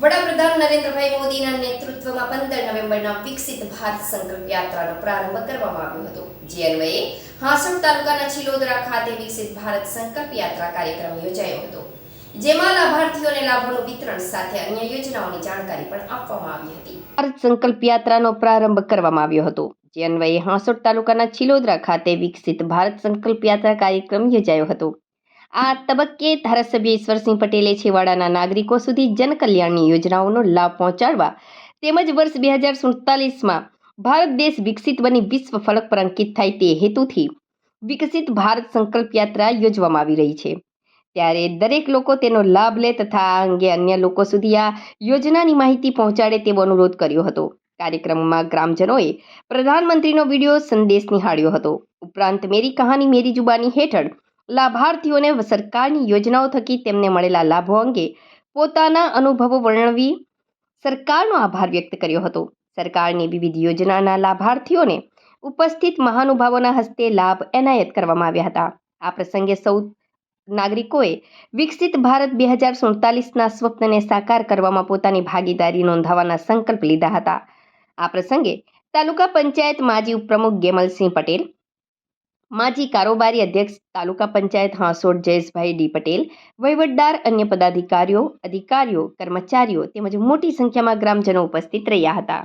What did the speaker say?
વડાપ્રધાન નરેન્દ્રભાઈ મોદીના નેતૃત્વમાં પંદર નવેમ્બરના વિકસિત ભારત સંકલ્પ યાત્રાનો પ્રારંભ કરવામાં આવ્યો હતો. જે અન્વયે હાસણ તાલુકાના ચિલોદરા ખાતે વિકસિત ભારત સંકલ્પ યાત્રા કાર્યક્રમ યોજાયો હતો. જેમાં લાભાર્થીઓને લાભોનું વિતરણ સાથે અન્ય યોજનાઓની જાણકારી પણ આપવામાં આવી હતી. ભારત સંકલ્પ યાત્રાનો પ્રારંભ કરવામાં આવ્યો હતો. જે અન્વયે હાંસોડ તાલુકાના ચિલોદરા ખાતે વિકસિત ભારત સંકલ્પ યાત્રા કાર્યક્રમ યોજાયો હતો. આ તબક્કે ધારાસભ્ય ઈશ્વરસિંહ પટેલે છેવાડાના નાગરિકો સુધી જનકલ્યાણની યોજનાઓનો લાભ પહોંચાડવા તેમજ વર્ષ બે હજાર સુડતાલીસમાં ભારત દેશ વિકસિત બની વિશ્વ ફલક પર અંકિત થાય તે હેતુથી વિકસિત ભારત સંકલ્પ યાત્રા યોજવામાં આવી રહી છે. ત્યારે દરેક લોકો તેનો લાભ લે તથા આ અંગે અન્ય લોકો સુધી આ યોજનાની માહિતી પહોંચાડે તેવો અનુરોધ કર્યો હતો. કાર્યક્રમમાં ગ્રામજનોએ પ્રધાનમંત્રીનો વીડિયો સંદેશ નિહાળ્યો હતો. ઉપરાંત મેરી કહાની મેરી જુબાની હેઠળ લાભાર્થીઓને સરકારની યોજનાઓ થકી તેમને મળેલા લાભો અંગે પોતાના અનુભવો વર્ણવી સરકારનો આભાર વ્યક્ત કર્યો હતો. સરકારની વિવિધ યોજનાના લાભાર્થીઓને ઉપસ્થિત મહાનુભાવોના હસ્તે લાભ એનાયત કરવામાં આવ્યા હતા. આ પ્રસંગે સૌ નાગરિકોએ વિકસિત ભારત બે હજાર સુડતાલીસના સ્વપ્નને સાકાર કરવામાં પોતાની ભાગીદારી નોંધાવવાના સંકલ્પ લીધા હતા. આ પ્રસંગે તાલુકા પંચાયત માજી ઉપપ્રમુખ ગેમલસિંહ પટેલ માજી કારોબારી અધ્યક્ષ તાલુકા પંચાયત હાંસોડ જયેશભાઈ ડી પટેલ, વહીવટદાર અન્ય પદાધિકારીઓ, અધિકારીઓ, કર્મચારીઓ તેમજ મોટી સંખ્યામાં ગ્રામજનો ઉપસ્થિત રહ્યા હતા.